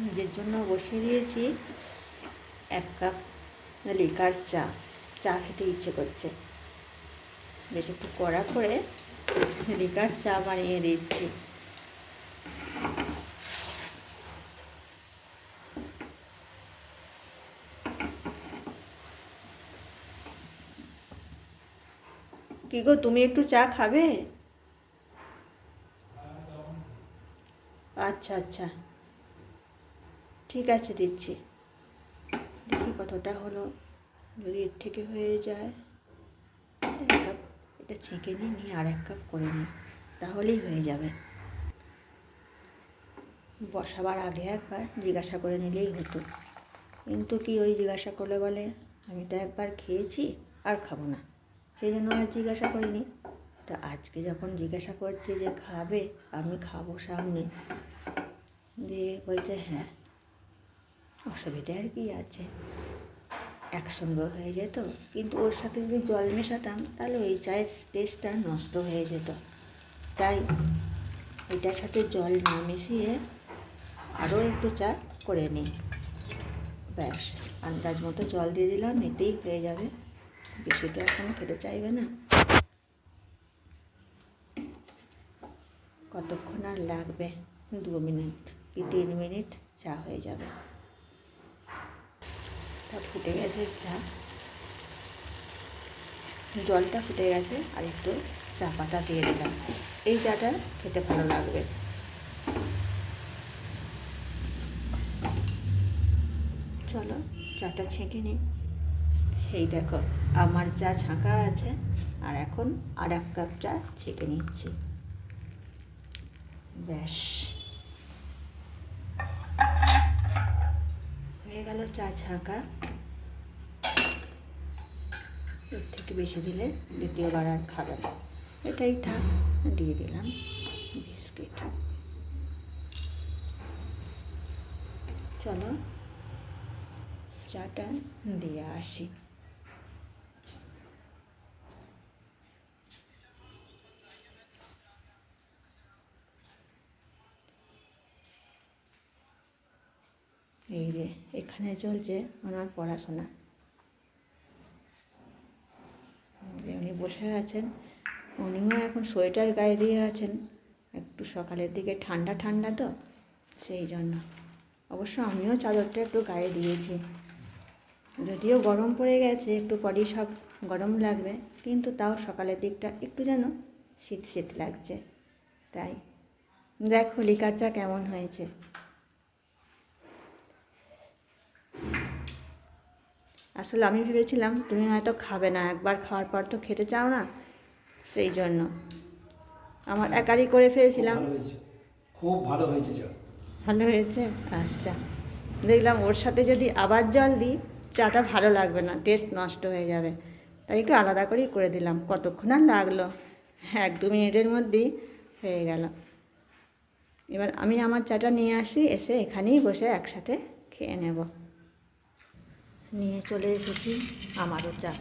নিজের জন্য বসিয়ে দিয়েছি। এক কাপ লিকার চা। চা খেতে ইচ্ছে করছে। বেশ একটু কড়া করে লিকার চা বানিয়ে দিচ্ছি। কি গো, তুমি একটু চা খাবে? আচ্ছা আচ্ছা। ঠিক আছে, দিচ্ছি। দেখি কতটা হলো। যদি এর থেকে হয়ে যায়, এক কাপ এটা ছেঁকে নিই, নিয়ে আর এক কাপ করে নিই, তাহলেই হয়ে যাবে। বসাবার আগে একবার জিজ্ঞাসা করে নিলেই হতো। কিন্তু কি ওই জিজ্ঞাসা করলে বলে, আমি তো একবার খেয়েছি, আর খাব না। সেই জন্য আর জিজ্ঞাসা করিনি। তা আজকে যখন জিজ্ঞাসা করছে যে খাবে, আমি খাব সামনে। দিয়ে বলছে হ্যাঁ। অসুবিধা আর কি আছে। একসঙ্গে হয়ে যেত, কিন্তু ওর সাথে যদি জল মেশাতাম, তাহলে ওই চায়ের টেস্টটা নষ্ট হয়ে যেত। তাই এটার সাথে জল না মিশিয়ে আরও একটু চা করে নিই। ব্যাস, আন্দাজ মতো জল দিয়ে দিলাম, এতেই হয়ে যাবে। বেশি তো এখন খেতে চাইবে না। কতক্ষণ আর লাগবে? দু মিনিট কি তিন মিনিট? চা হয়ে যাবে। তা ফুটে গেছে চা জলটা ফুটে গেছে আর একটু চা পাতা দিয়ে দিলাম। এই চাটা খেতে ভালো লাগবে। চলো চাটা ছেঁকে নিই। এই দেখো, আমার চা ছাঁকা আছে আর এখন আর এক কাপ চা ছেঁকে নিচ্ছি। ব্যাস। হয়ে গেল চা ছাঁকা। এর থেকে বেশি দিলে দ্বিতীয়বার আর খাবে এটাই থাক, দিয়ে দিলাম বিস্কিট। চলো, চাটা দিয়ে আসি। এই যে, এখানে চলছে ওনার পড়াশোনা। উনি বসে আছেন, উনিও এখন সোয়েটার গায়ে দিয়ে আছেন। একটু সকালের দিকে ঠান্ডা ঠান্ডা তো, সেই জন্য। অবশ্য আমিও চাদরটা একটু গায়ে দিয়েছি। যদিও গরম পড়ে গেছে, একটু পরেই সব গরম লাগবে, কিন্তু তাও সকালের দিকটা একটু যেন শীত শীত লাগছে। তাই, দেখো, লিকার চা কেমন হয়েছে। আসলে আমি ভেবেছিলাম তুমি হয়তো খাবে না একবার খাওয়ার পর তো খেতে চাও না? সেই জন্য। আমার একারই করে ফেলেছিলাম। খুব ভালো হয়েছে। ভালো হয়েছে আচ্ছা। দেখলাম ওর সাথে যদি আবার জল দিই চাটা ভালো লাগবে না টেস্ট নষ্ট হয়ে যাবে। তাই একটু আলাদা করেই করে দিলাম। কতক্ষণ আর লাগল? এক দু মিনিটের মধ্যেই হয়ে গেল। এবার আমি আমার চাটা নিয়ে আসি এসে এখানেই বসে একসাথে খেয়ে নেব। নিয়ে চলে এসেছি আমারও চা।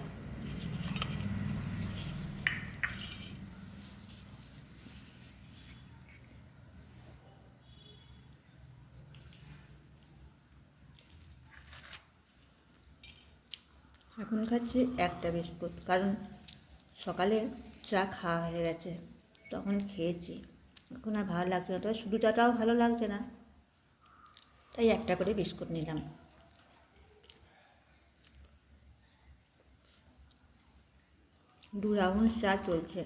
এখন খাচ্ছি একটা বিস্কুট, কারণ সকালে চা খাওয়া হয়ে গেছে, তখন খেয়েছি। এখন আর ভালো লাগছে না, তবে শুধু চাটাও ভালো লাগছে না। তাই একটা করে বিস্কুট নিলাম। দু রাউন্ড চা চলছে।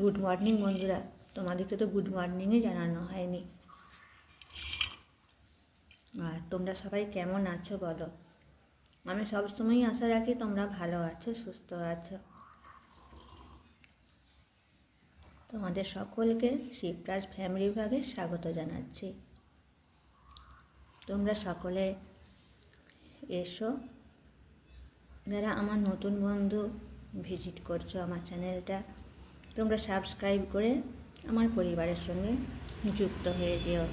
গুড মর্নিং বন্ধুরা, তোমাদেরকে তো গুড মর্নিংই জানানো হয়নি। আর তোমরা সবাই কেমন আছো বলো? আমি সবসময়ই আশা রাখি তোমরা ভালো আছো, সুস্থ আছো। তোমাদের সকলকে শিবরাজ ফ্যামিলি ভাগে স্বাগত জানাচ্ছি। তোমরা সকলে এসো। যারা আমার নতুন বন্ধু ভিজিট করছ আমার চ্যানেলটা তোমরা সাবস্ক্রাইব করে আমার পরিবারের সঙ্গে যুক্ত হয়ে যেও।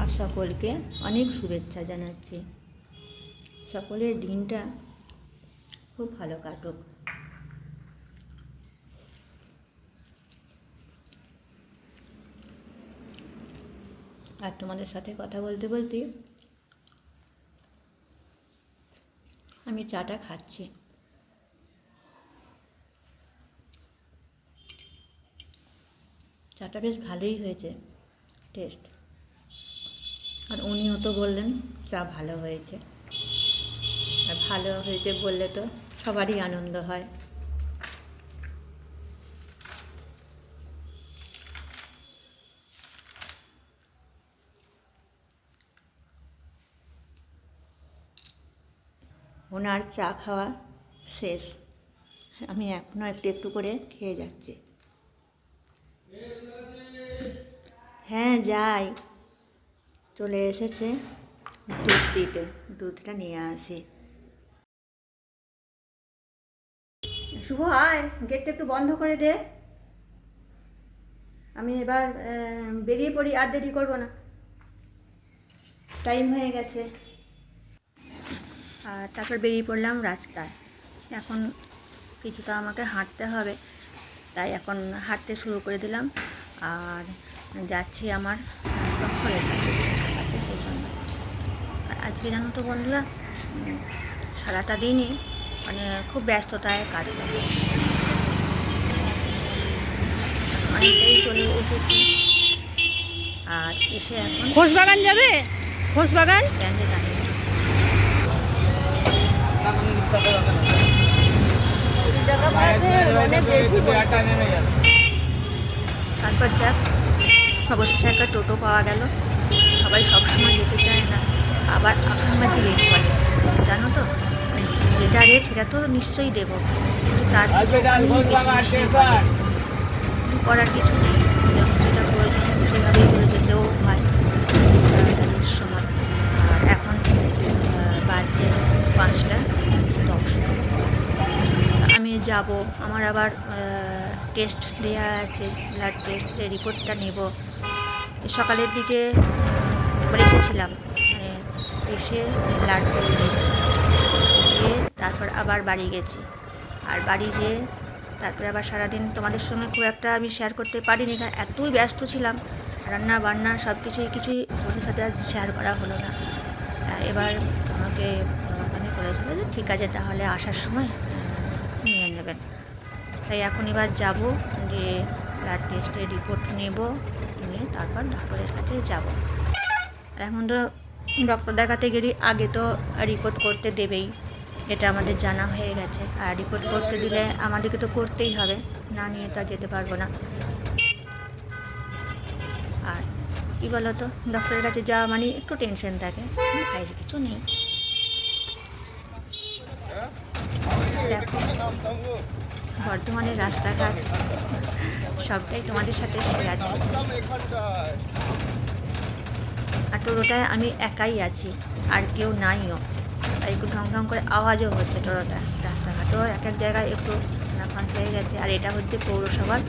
আর সকলকে অনেক শুভেচ্ছা জানাচ্ছি। সকলের দিনটা খুব ভালো কাটুক। আর তোমাদের সাথে কথা বলতে বলতে আমি চাটা খাচ্ছি। চাটা বেশ ভালোই হয়েছে টেস্ট আর উনিও তো বললেন, চা ভালো হয়েছে। আর ভালো হয়েছে বললে তো সবারই আনন্দ হয়। ওনার চা খাওয়া শেষ। আমি এখনও একটু একটু করে খেয়ে যাচ্ছি। হ্যাঁ যাই। চলে এসেছে দুধ দিতে। দুধটা নিয়ে আসি। শুভ, আয়। গেটটা একটু বন্ধ করে দে। আমি এবার বেরিয়ে পড়ি, আর দেরি করব না। টাইম হয়ে গেছে। আর তারপর বেরিয়ে পড়লাম রাস্তায়। এখন কিছুটা আমাকে হাঁটতে হবে তাই এখন হাঁটতে শুরু করে দিলাম। আর যাচ্ছি আমার দক্ষরের কাছে সেই জন্য। আজকে জানো তো বন্ধুরা সারাটা দিনই মানে খুব ব্যস্ততায় কাটলো অনেকটাই চলে এসেছি। আর এসে এখন খোসবাগান যাবে? খোসবাগান স্ট্যান্ডে দাঁড়িয়ে। তারপর যাক অবশেষে একটা টোটো পাওয়া গেল সবাই সবসময় যেতে চায় না আবার আখামাঝি রেট করে জানো তো মানে যেটা রেট সেটা তো নিশ্চয়ই দেবো তার করার কিছু নেই যখন যেটা প্রয়োজন সেভাবেই চলে যেতেও হয় সময় আর এখন বাজছে পাঁচটা যাব, আমার আবার টেস্ট দেওয়া আছে ব্লাড টেস্টের রিপোর্টটা নেব। সকালের দিকে একবার এসেছিলাম মানে এসে ব্লাড টেস্ট দিয়েছি। দিয়ে তারপর আবার বাড়ি গেছি। আর বাড়ি যেয়ে তারপরে আবার সারাদিন তোমাদের সঙ্গে খুব একটা আমি শেয়ার করতে পারিনি, কারণ এতই ব্যস্ত ছিলাম। রান্না বান্না সব কিছুই কিছুই তোমাদের সাথে আর শেয়ার করা হলো না। এবার আমাকে ওখানে বলেছিল যে, ঠিক আছে তাহলে আসার সময় নেবেন তাই এখন এবার যাব যে ব্লাড টেস্টের রিপোর্ট নেব, নিয়ে তারপর ডক্টরের কাছে যাব। আর এখন তো ডক্টর দেখাতে গেলে, আগে তো রিপোর্ট করতে দেবেই, এটা আমাদের জানা হয়ে গেছে। আর রিপোর্ট করতে দিলে আমাদেরকে তো করতেই হবে, না নিয়ে তো আর যেতে পারব না। আর কী বলো তো ডক্টরের কাছে যাওয়া মানে একটু টেনশন থাকে কিছু নেই দেখো বর্ধমানের রাস্তাঘাট, সবটাই তোমাদের সাথে শেয়ার আর টোটোটায় আমি একাই আছি, আর কেউ নাইও। তাই একটু ঢং ঢং করে আওয়াজও হচ্ছে টোটোটা, রাস্তাঘাটও এক এক জায়গায় একটু খান হয়ে গেছে। আর এটা হচ্ছে পৌরসভার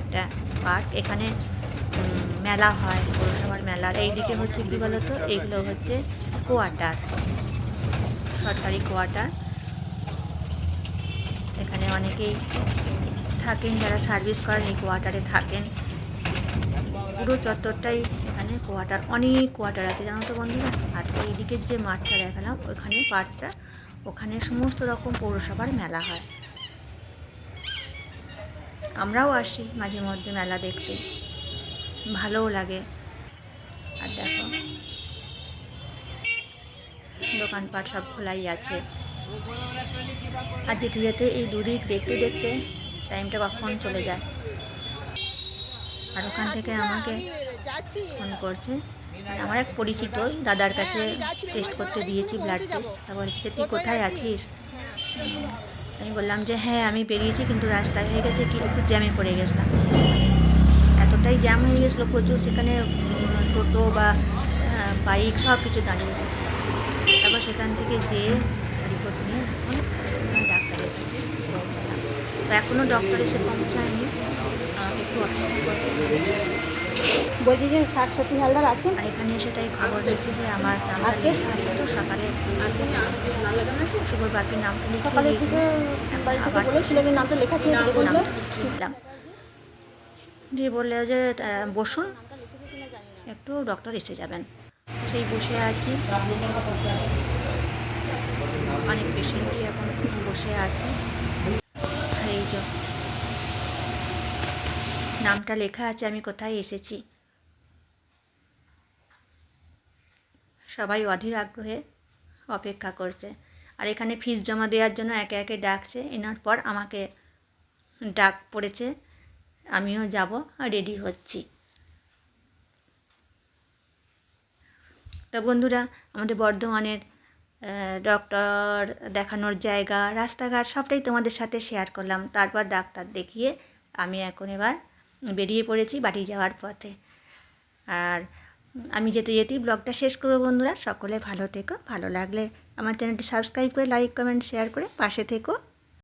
একটা পার্ক। এখানে মেলা হয় পৌরসভার মেলা মেলার। এইদিকে হচ্ছে কী বলতো? এইগুলো হচ্ছে কোয়ার্টার, সরকারি কোয়ার্টার। অনেকেই থাকেন, যারা সার্ভিস করেন এই কোয়ার্টারে থাকেন। পুরো চত্বরটাই এখানে কোয়ার্টার, অনেক কোয়ার্টার আছে, জানো তো বন্ধুরা? আর এই দিকের যে মাঠটা দেখালাম, ওখানে পার্কটা ওখানে সমস্ত রকম পৌরসভার মেলা হয়। আমরাও আসি মাঝে মধ্যে মেলা দেখতে। ভালোও লাগে। আর দেখো, দোকানপাট সব খোলাই আছে। আর যেতে যেতে এই দুদিক দেখতে দেখতে টাইমটা কখন চলে যায়। আর ওখান থেকে আমাকে ফোন করছে। আমার এক পরিচিতই দাদার কাছে টেস্ট করতে দিয়েছি ব্লাড টেস্ট তা বলছে তুই কোথায় আছিস? আমি বললাম যে হ্যাঁ আমি বেরিয়েছি, কিন্তু রাস্তায় হয়ে গেছে কি, একটু জ্যামে পড়ে গেছিলাম। মানে এতটাই জ্যাম হয়ে গেছিল প্রচুর, সেখানে টোটো বা বাইক সব কিছু দাঁড়িয়ে গেছে। তারপর সেখান থেকে যেয়ে রিপোর্ট নিয়ে এখন ডাক্তারের কাছে পৌঁছালাম। তো এখনও ডক্টর এসে পৌঁছায়নি। একটু অপেক্ষা করতে হবে। বলছি যে শাশ্বতী হালদার আছেন? আর এখানে সেটাই খবর দিচ্ছি যে আমার আজকে? আছে তো সকালে শুভর বাপির নামটা লিখে আবার নামটা বলল। দিয়ে বললে যে বসুন। একটু ডক্টর এসে যাবেন। সেই বসে আছি। অনেক পেশেন্টই এখন বসে আছে। এই যে, নামটা লেখা আছে, আমি কোথায় এসেছি? সবাই অধীর আগ্রহে অপেক্ষা করছে। আর এখানে ফিস জমা দেওয়ার জন্য একে একে ডাকছে। এনার পর আমাকে ডাক পড়েছে, আমিও যাব রেডি হচ্ছি। তা বন্ধুরা, আমাদের বর্ধমানের ডক্টর দেখানোর জায়গা, রাস্তাঘাট সবটাই তোমাদের সাথে শেয়ার করলাম। তারপর ডাক্তার দেখিয়ে আমি এখন এবার বেরিয়ে পড়েছি বাড়ি যাওয়ার পথে। আর আমি যেতে যেতেই ব্লগটা শেষ করব বন্ধুরা। সকলে ভালো থেকো, ভালো লাগলে আমার চ্যানেলটি সাবস্ক্রাইব করে লাইক কমেন্ট শেয়ার করে পাশে থেকো।